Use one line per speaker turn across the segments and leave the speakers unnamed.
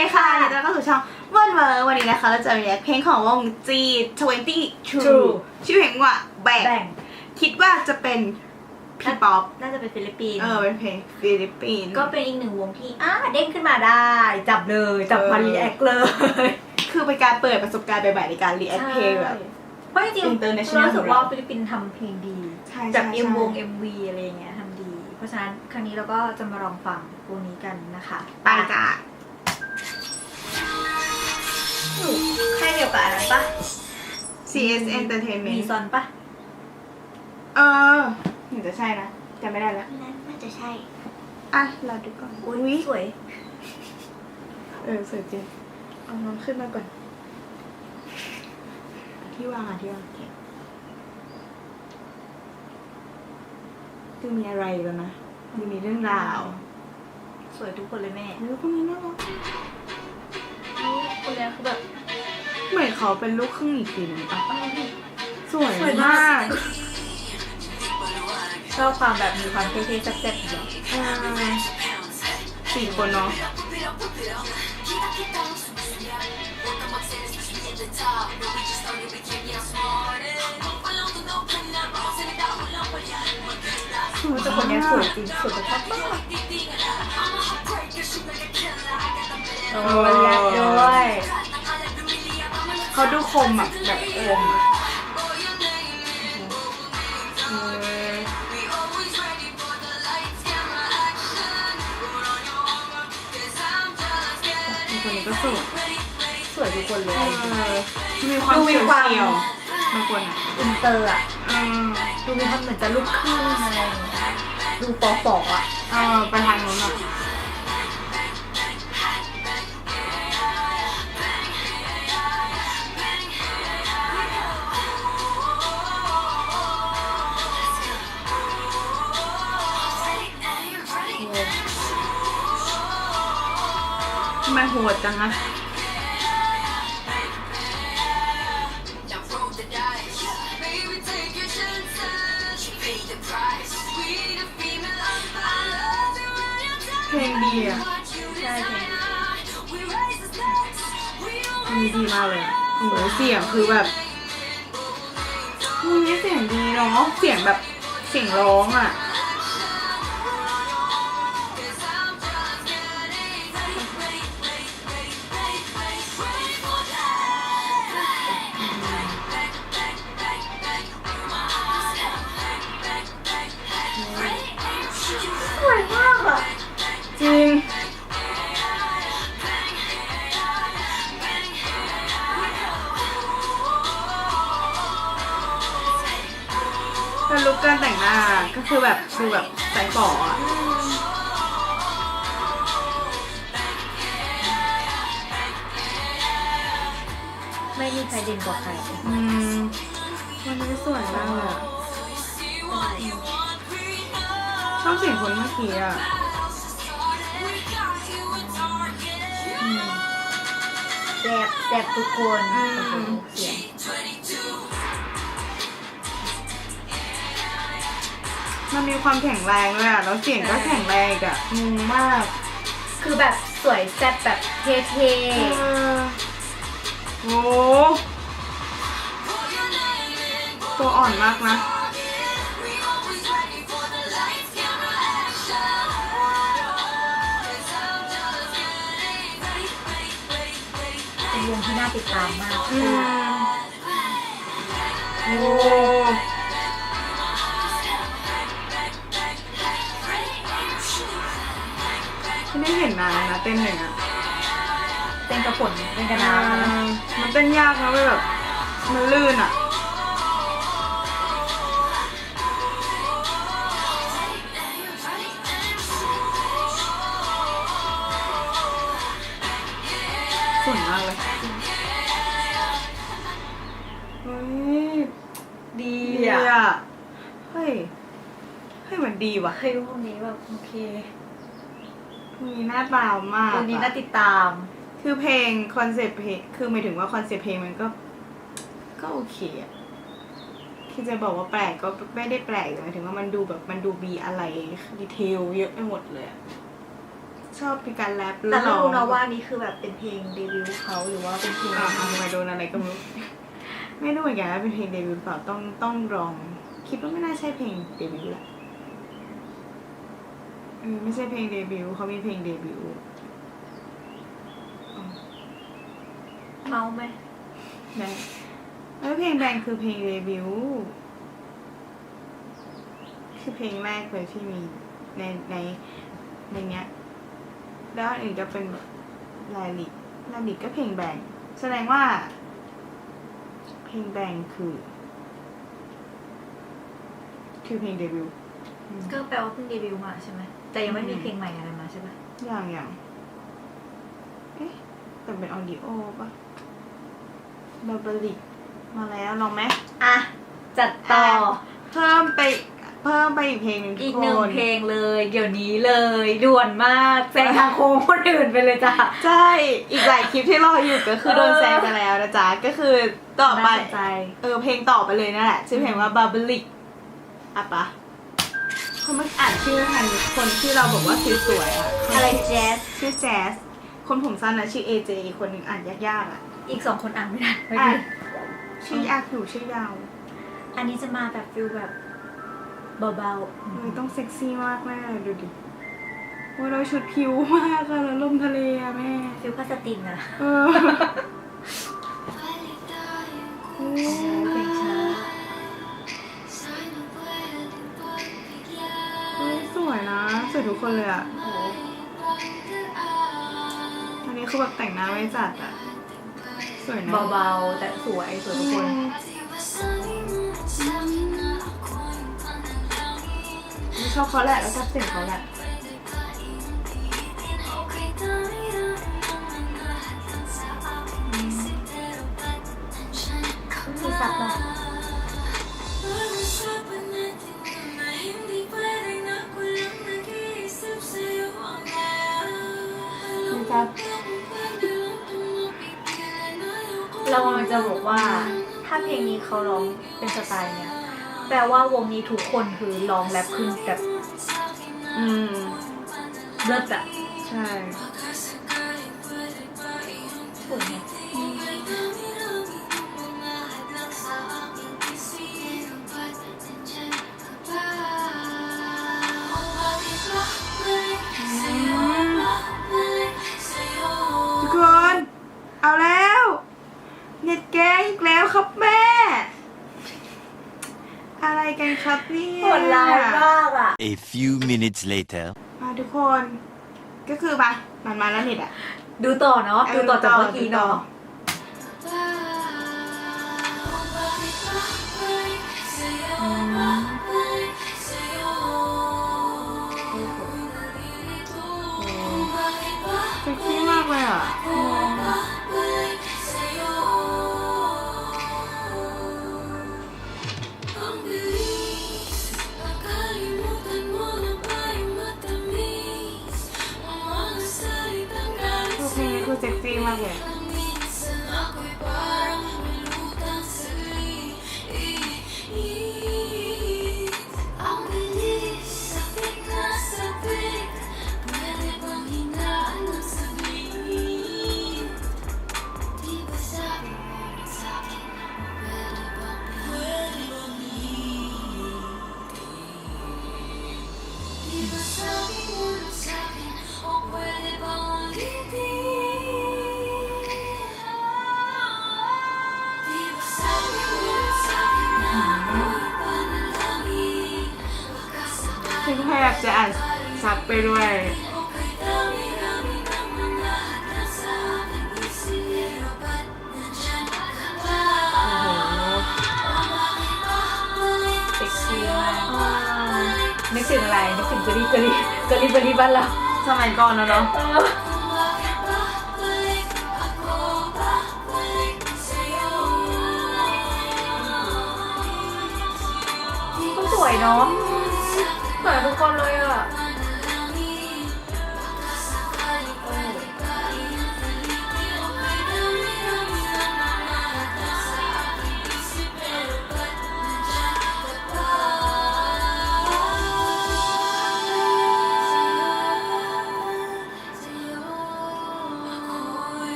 ดีค่ะยินดีต้อนรับเข้าสู่ช่องวันเวอร์วันนี้นะคะ เราจะเรียกเพลงของวง G22
True
ชื่อเพลงว่าแบ่ง
แบ่ง
คิดว่าจะเป็นพี่ป๊อป
น่าจะเป็นฟิลิปปินส์
เออเป็นเพลงฟิลิปปินส์
ก็เป็นอีกหนึ่งวงที่อ่าเด้งขึ้นมาได้ จับเลยจับมา
เออ
รีแอคเลย
คือเป็นการเปิดประสบการณ์ใหม่ๆในการรีแอคเพลงแบบ
เพราะจริงๆ
International
เรารู้สึกว่าฟิลิปปินส์ทำเพลงดี
ใช่
แบบ
ใช่
เอ็ม
ใช่
วงเอ็มวีอะไรอย่างเงี้ยทำดี เพราะฉะนั้นครั้งนี้เราก็จะมาลองฟังวงนี้กันนะคะ
ไปจ้ะ
ค่ายเดียวกับอันนั้นปะ
CS
มี
Entertainment
ซอนปะ
เออหนูจะใช่นะจำไม่ได้แล้ว
น่าจะใช่
อะ เราดูก่อน
อุ้
อุ้
ย
ย
สวย
เออสวยจริง เอาน้องขึ้นมาก่อน ที่วางอะที่วางเก็บดูมีอะไรแล้วนะดูมีเรื่องราว
สวยทุกคนเลยแม่
แล้วคนนี้น่ารัก
คนนี้คือแบบ
เหมือนเขาเป็นลูกครึ่งอีกทีหนึงปะสวย
สวย
มามา
ก ก ชอบความแบบมีความเท่ๆแซ่บๆอย่างเงี้ย
เออสี่คนเนาะ
แต่คนนี้สวยจริงสวยแบบมากโอ้มันแรปด้วย
เขาดูคมอะแบบคมอะเออคนนี้ก็สวย
สวยทุกคนเลย
เออมีความ
ดูมี
เฉียว
ความ
เฉียวบางคนอะ
อินเตอร์อะ
เออ
ดูมีความเหมือนจะลูกครึ่งอะไรอย่างเงี้ยดูปอปอๆอะ
เออไปทางนู้นอะ มโหดจังอะเพลงดีอะ
ใช่เพลง
เพลงดีมากเลยโอ้โหเสียงคือแบบมึงนี่เสียงดีเนาะเสียงแบบเสียงร้องอะ แล้วลุกการแต่งหน้าก็คือแบบดูแบบใส่ฝออะ
ไม่มีใครเด่นกว่าใคร
อืมวันนี้สวยมากเลยอะชอบเสียงคนเมื่อกี้อะ
แซ่บแซ่บทุกคน
อืม
โอ้โหเสียง
มันมีความแข็งแรงด้วยอะแล้วเสียงก็แข็งแรงอีกอะงงมาก
คือแบบสวยแซ่บแบบเท่
เออโอ้ตัวอ่อนมากนะ
ๆเป็นวงที่น่าติดตามมาก
อืมโอ้ ไม่ได้เห็นนานแล้วนะเต้นหนึ่งอะ
เต้นกระฝนเต้นกระ
เอ
น้ำ
อมันเต้นยากนะเว้ยแบบมันลื่นอะสวยมากเลยเฮ้ย
ดี
ดี
อะ
อะเฮ้ยเฮ้ยมันดีว่ะ
เคยดูวงนี้แบบโอเค
มีหน้าตามาก
วงนี้น่า
อะ
ติดตาม
คือเพลงคอนเซปต์เพลงคือหมายถึงว่าคอนเซปต์เพลงมันก็ ก็โอเคอะคือจะบอกว่าแปลกก็ไม่ได้แปลกแต่หมายถึงว่ามันดูแบบมันดูมีอะไรดีเทลเยอะไปหมดเลยอะชอบมีการแรป
แต่ไม่
ร้อง
รู้นะว่านี่คือแบบเป็นเพลงเดบิวต์เขาหรือว่าเป็นเพลง
อ่าทำไมโดนอะไรก็ไม่รู้ไม่รู้เหมือนกันว่าเป็นเพลงเดบิวต์หรือเปล่าต้องต้องลอง คิดว่าไม่น่าใช่เพลงเดบิวต์แหละ เออไม่ใช่เพลงเดบิวต์เขามีเพลงเดบิวต์อ๋อ
เมาไหม
ได้แล้วเพลงแบงคือเพลงเดบิวต์คือเพลงแรกเลยที่มีในในในเนี้ย แล้วอันอื่นก็เป็นแบบลายลิกลายลิกก็เพลงแบงแสดงว่า เพลงแบงคือ คือเพลงเดบิวต์อืม
ก็แปลว่าเพิ่งเดบิวต์มาใช่ไหม แต่ยังไม่มี
อืม
เพลงใหม่อะไรมาใช่ปะ
อย่างอย่างเอ๊ะแต่เป็นออดิโอปะบาบลิกมาแล้วลองไหม
อะ จัดต่อ
เพิ่มไปเพิ่มไปอีกเพลงหนึ่งทุ
อี
ก
ก
ค
หนึ่ง
น
เพลงเลย เดี๋ยวนี้เลยด่วนมากแซงทางโค้งคนอื่นไปเลยจ้ะ
ใช่ อีกหลายคลิปที่รออยู่ก็คือ
เออ
โดนแซงไปแล้วนะจ๊ะ ก็คือต่อไป
น่าสนใจ
เออเพลงต่อไปเลยนั่นแหละชื่อเพลงว่า b u b l i c อะปะ เขาไม่อ่านชื่อทันคนที่เราบอกว่าสวยๆอะ
อะไรแจ๊ส
ชื่อแจ๊สคนผมสั้นนะชื่อ AJ อีกคนหนึ่งอ่านยากๆอะ
อีกสองคนอ่านไม่ได้ไม่
อะ
ดี
ชื่อยากอยู่ชื่อยาว
อันนี้จะมาแบบฟิลแบบเบา
เออต้องเซ็กซี่มากแม่ดูดิว่าเราชุดผิวมากอะแล้วลมทะเลอะแม่
ๆฟิลพลาสตินนะ
เออ
โอ้เว
ยทุกคนเลยอะ
โอ้โห
อันนี้คือแบบแต่งหน้าไว้จัดอะสวยนะ
เบาๆ แต่สวยสวยทุกคน
ไม่ชอบเขาแหละแล้วชอบเสียงเขาแหละ
มีซับเนา เรากำลังจะบอกว่า ถ้าเพลงนี้เขาร้องเป็นสไตล์เนี้ยแปลว่าวงนี้ทุกคนคือร้องแรปขึ้นแบบ
อืม
เลิศอะ
ใช่
สวยไง
ทุ ครับเนี่ย
โหดร้ายมากอะ
A few minutes later.
มาทุกคน ก็คือมามันมาแล้วเน็ตอะ
ดูต่อเนาะ ดูต่อจากเมื่อกี้เนาะ
เซ็กซี่มากเลยอะ คือ แทบจะอ่านซับไปด้วยโอ้โห
เซ็กซี่มากนึกถึงอะไรนึกถึงเกอรี่เกอรี่เกอรี่เกอรี่บ้านเรา
สมัยก่อนแล้วเนาะ
เออก็สวยเนาะ วยทุกคนเลยอะ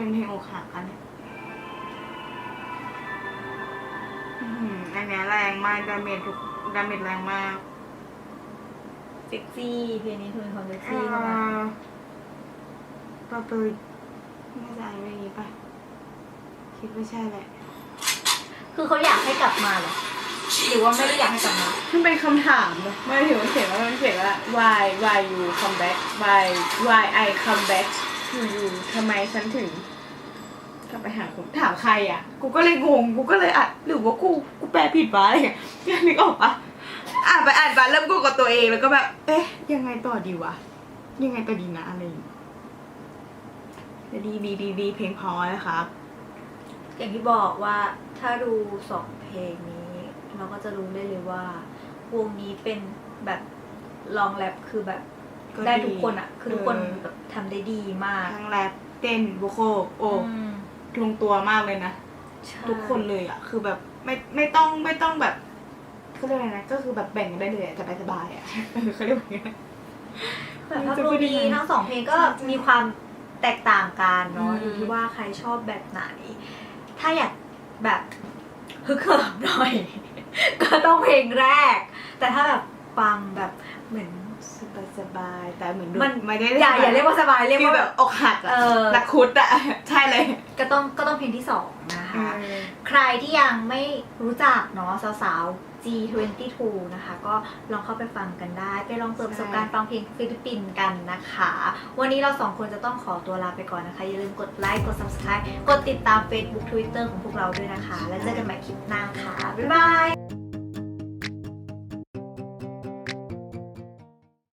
เป็นเพลงอกหักอันเนี้ยอื้อหืออันเนี้ยแรงมากดาเมจทุกดาเมจแรงมาก
เซ็กซี่เพลงนี้คือมีความเซ็ก
เอ
ซี่เข้ามา
อต่อไปน่าจะอ่านว่าอย่างนี้ปะคิดว่าใช่แหละ
คือเขาอยากให้กลับมาเหรอหรือว่าไม่ได้อยากให้กลับมา
มันเป็นคำถามนะไม่ถึงมันเขียนว่ามันเขียนว่า why why you come back why why I come back to you ทำไมฉันถึงกลับไปหาคุณถามใครอะ กูก็เลยงง กูก็เลยอะหรือว่ากู กูแปลผิดวะอะไรอย่างเงี้ยนึกออกปะอ่านไปอ่านไปเริ่มกูกับตัวเองแล้วก็แบบ เอ๊ะ ยังไงต่อดีวะ ยังไงต่อดีนะอะไรอย่างเงี้ยแต่ดีดีดีดีเพลงพอนะครับ
อย่างที่บอกว่าถ้าดูสองเพลงนี้ เราก็จะรู้ได้เลยว่า วงนี้เป็นแบบลองแรปคือแบบ
ก็
ได้
ดี
ทุกคนอะคือทุกคน
เออ
แบบทำได้ดีมาก
ทั้งแรปเต้นโวโคโอ้
อืม
ลงตัวมากเลยนะ
ใช่
ทุกคนเลยอะ คือแบบไม่ไม่ต้องไม่ต้องแบบเขาเรียกอะไรนะ ก็คือแบบแบ่งกันได้เลยอะสบายสบายๆอะเออเขาเรียกว่าอย่างเงี้ย
แบบภาพรวมดีทั้งสองเพลงก็มีความแตกต่างกันเนาะ
อืม
อยู่ที่ว่าใครชอบแบบไหน ถ้าอยากแบบฮึกเหิมหน่อย ก็ต้องเพลงแรก แต่ถ้าแบบฟังแบบเหมือน
สบายสบายๆแต่เหมือนดู
มัน
ไม่ได้
อย่าอย่าเรียกว่าสบายเรียก
ฟีล
ว่า
แบ
แบบ
บอกหักอะ
เออ
รักคุดอะใช่เลย
ก็ต้องก็ต้องเพลงที่สองนะคะ ใครที่ยังไม่รู้จักเนาะสาวๆ G22 นะคะ ก็ลองเข้าไปฟังกันได้ ไปลองเปิดประสบการณ์ฟังเพลงฟิลิปปินส์กันนะคะ วันนี้เราสองคนจะต้องขอตัวลาไปก่อนนะคะ อย่าลืมกดไลค์ กด subscribe กดติดตาม Facebook Twitter ของพวกเราด้วยนะคะ แล้วเจอกันใหม่คลิปหน้าค่ะ บ๊ายบาย